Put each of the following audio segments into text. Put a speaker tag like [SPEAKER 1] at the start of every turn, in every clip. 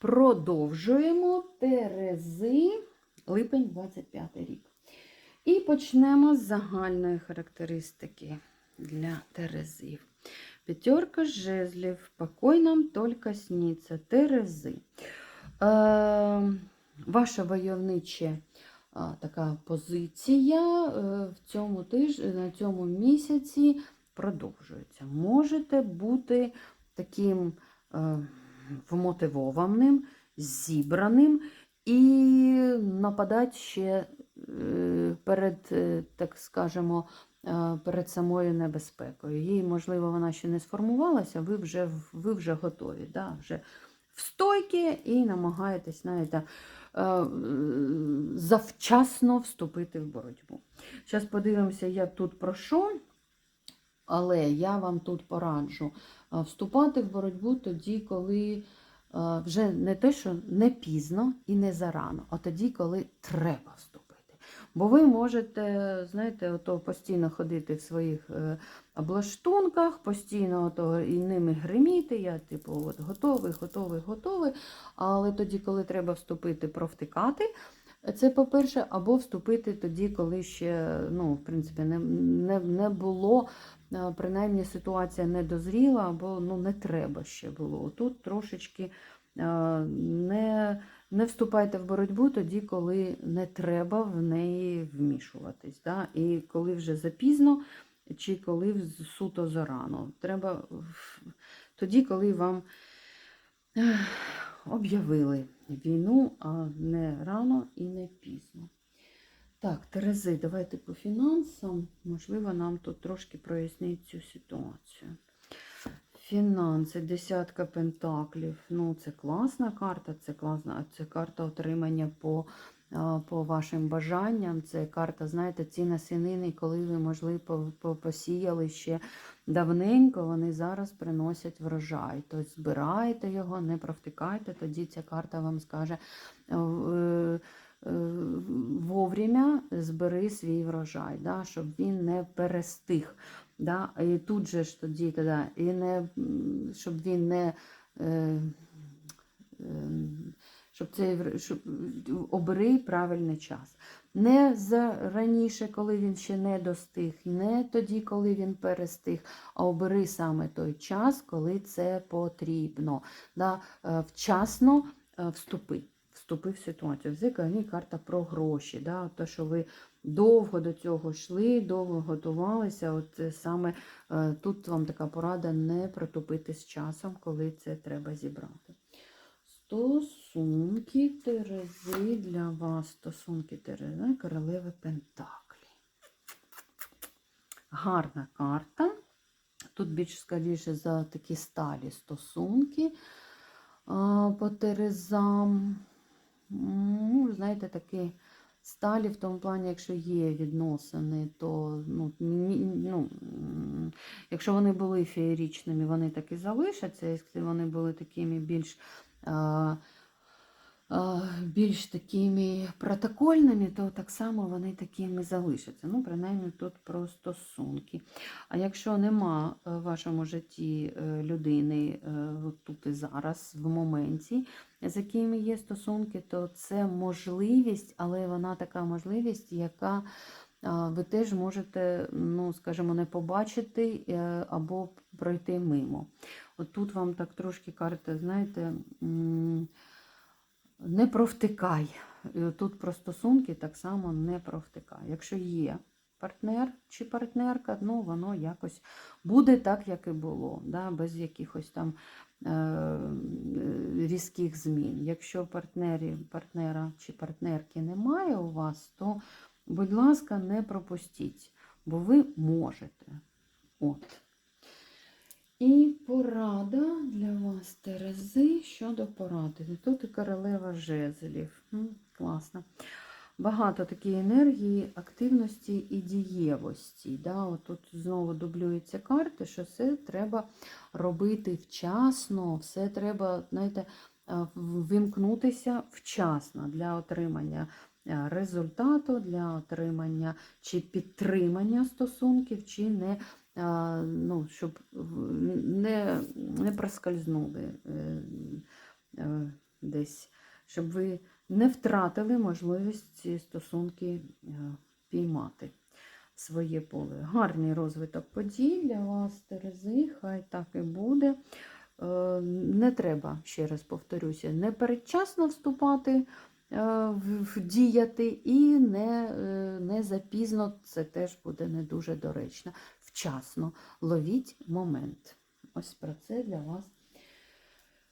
[SPEAKER 1] Продовжуємо Терези, липень 25 рік. І почнемо з загальної характеристики для Терезів. П'ятерка жезлів, покой нам тільки сніться. Терези. Е, ваша войовнича е, така позиція е, в цьому тиж... на цьому місяці продовжується. Можете бути таким. Вмотивованим, зібраним і нападати ще е, перед, е, так скажемо, е, перед самою небезпекою. Їй, можливо, вона ще не сформувалася, ви вже ви вже готові, да? вже в стойки і намагаєтесь знаєте, завчасно вступити в боротьбу. Зараз подивимося, як тут про що. Але я вам тут пораджу вступати в боротьбу тоді, коли вже не те, що не пізно і не зарано, а тоді, коли треба вступити. Бо ви можете, знаєте, ото постійно ходити в своїх е, облаштунках, постійно ото і ними гриміти. Я, типу, от готовий, готовий, готовий. Але тоді, коли треба вступити, провтикати. Це по-перше, або вступити тоді, коли ще ну, в принципі, не не, не було, принаймні ситуація не дозріла, або ну, не треба ще було. Тут трошечки не не вступайте в боротьбу тоді, коли не треба в неї вмішуватись. Да? І коли вже запізно, чи коли суто зарано. Треба тоді, коли вам об'явили війну, а не рано і не пізно. Так, Терези, давайте по фінансам. Можливо, нам тут трошки прояснить цю ситуацію. Фінанси, десятка пентаклів. Ну, це класна карта, це класна, це карта отримання по по вашим бажанням. Це карта, знаєте, ці насінини, коли ви, можливо, посіяли ще давненько, вони зараз приносять врожай. Тобто збирайте його, не провтикайте, тоді ця карта вам скаже. Е, е, вовремя збери свій врожай, да, щоб він не перестиг. Да, І тут же ж тоді, тоді і не, щоб він не е, щоб це щоб обери правильний час. Не за раніше, коли він ще не достиг, не тоді, коли він перестиг, а обери саме той час, коли це потрібно. Да? Е, вчасно е, вступи. Вступи в ситуацію. Взагалі карта про гроші. Да? Те, що ви довго до цього йшли, довго готувалися. От саме е, тут вам така порада не протупити з часом, коли це треба зібрати. Стосунки Терези для вас. Стосунки Терези, королеви Пентаклі. Гарна карта. Тут більш скоріше за такі сталі стосунки по Терезам. Ну, знаєте, такі сталі в тому плані, якщо є відносини, то ну, ну, якщо вони були феєрічними, вони так і залишаться, якщо вони були такими більш більш такими протокольними, то так само вони такими залишаться. Ну, принаймні, тут про стосунки. А якщо нема е, в вашому житті е, людини е, тут і зараз, в моменті, з якими є стосунки, то це можливість, але вона така можливість, яка ви теж можете, ну, скажімо, не побачити або пройти мимо. От тут вам так трошки карта, знаєте, не провтикай. е, тут про стосунки так само не провтикає. Якщо є партнер чи партнерка, ну воно якось буде так, як і було, да, без якихось там е, різких змін. Якщо партнері, партнера чи партнерки немає у вас, то, будь ласка, не пропустіть, бо ви можете. От. І порада для вас, Терези, щодо поради. Тут і королева жезлів. Класно. Багато такої енергії, активності і дієвості. Да? Тут знову дублюються карти, що все треба робити вчасно, все треба, знаєте, вимкнутися вчасно для отримання е, результату, для отримання чи підтримання стосунків, чи не ну, щоб не, не проскользнули е, е, десь, щоб ви не втратили можливість ці стосунки е, піймати своє поле. Гарний розвиток подій для вас, Терези, хай так і буде. Не треба, ще раз повторюся, не передчасно вступати діяти і не, не запізно, це теж буде не дуже доречно. Вчасно ловіть момент. Ось про це для вас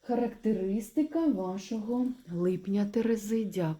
[SPEAKER 1] характеристика вашого липня Терези. Дякую.